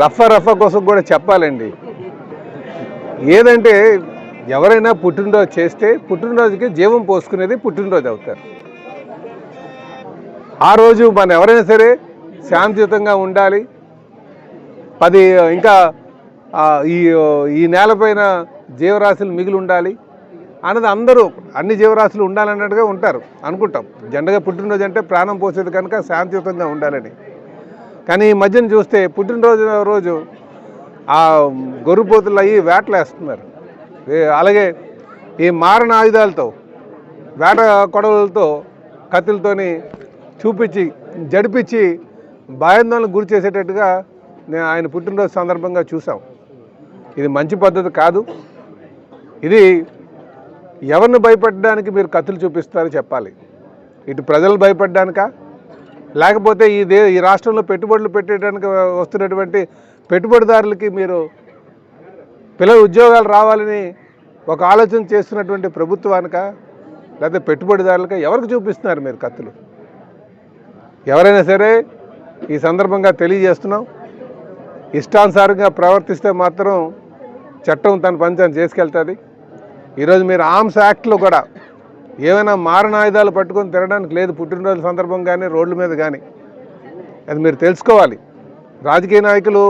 రఫ రఫ కోసం కూడా చెప్పాలండి. ఏదంటే ఎవరైనా పుట్టినరోజు చేస్తే పుట్టినరోజుకి జీవం పోసుకునేది పుట్టినరోజు అవుతారు. ఆ రోజు మనం ఎవరైనా సరే శాంతియుతంగా ఉండాలి. పది ఇంకా ఈ ఈ ఈ నేలపైన జీవరాశులు మిగిలి ఉండాలి అన్నది అందరూ అన్ని జీవరాశులు ఉండాలన్నట్టుగా ఉంటారు అనుకుంటాం. జెండగా పుట్టినరోజు అంటే ప్రాణం పోసేది కనుక శాంతియుతంగా ఉండాలని. కానీ ఈ మధ్యన చూస్తే పుట్టినరోజు రోజు ఆ గొర్రెపోతులు అయ్యి వేటలేస్తున్నారు. అలాగే ఈ మారణ ఆయుధాలతో వేట కొడవలతో కత్తులతోని చూపించి జడిపించి భయాందోళనకు గురి చేసేటట్టుగా నేను ఆయన పుట్టినరోజు సందర్భంగా చూసాం ఇది మంచి పద్ధతి కాదు. ఇది ఎవరిని భయపెట్టడానికి మీరు కత్తులు చూపిస్తారో చెప్పాలి. ఇటు ప్రజలు భయపడడానికా లేకపోతే ఈ దే ఈ రాష్ట్రంలో పెట్టుబడులు పెట్టడానికి వస్తున్నటువంటి పెట్టుబడిదారులకి మీరు పిల్లల ఉద్యోగాలు రావాలని ఒక ఆలోచన చేస్తున్నటువంటి ప్రభుత్వానిక లేకపోతే పెట్టుబడిదారులక ఎవరికి చూపిస్తున్నారు మీరు కత్తులు? ఎవరైనా సరే ఈ సందర్భంగా తెలియజేస్తున్నాం. ఇష్టానుసారంగా ప్రవర్తిస్తే మాత్రం చట్టం తన పంచాన్ని చేసుకెళ్తుంది. ఈరోజు మీరు ఆర్మ్స్ యాక్ట్లో కూడా ఏమైనా మారణాయుధాలు పట్టుకొని తిరగడానికి లేదు పుట్టినరోజు సందర్భం కానీ రోడ్ల మీద కానీ. అది మీరు తెలుసుకోవాలి. రాజకీయ నాయకులు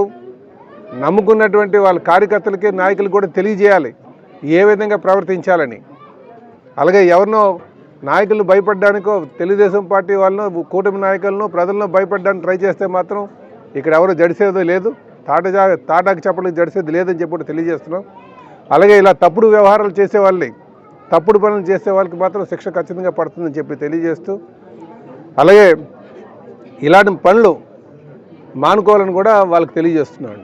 నమ్ముకున్నటువంటి వాళ్ళ కార్యకర్తలకి నాయకులు కూడా తెలియజేయాలి. ఏ విధంగా ప్రవర్తించాలని. అలాగే ఎవరినో నాయకులు భయపడడానికో తెలుగుదేశం పార్టీ వాళ్ళను కూటమి నాయకులను ప్రజలను భయపడడానికి ట్రై చేస్తే మాత్రం ఇక్కడ ఎవరు జడిసేది లేదు. తాటజా తాటాకు చెప్పడానికి జడిసేది లేదని చెప్పి తెలియజేస్తున్నాం. అలాగే ఇలా తప్పుడు వ్యవహారాలు చేసే వాళ్ళని తప్పుడు పనులు చేసే వాళ్ళకి మాత్రం శిక్ష ఖచ్చితంగా పడుతుందని చెప్పి తెలియజేస్తూ అలాగే ఇలాంటి పనులు మానుకోవాలని కూడా వాళ్ళకి తెలియజేస్తున్నాను.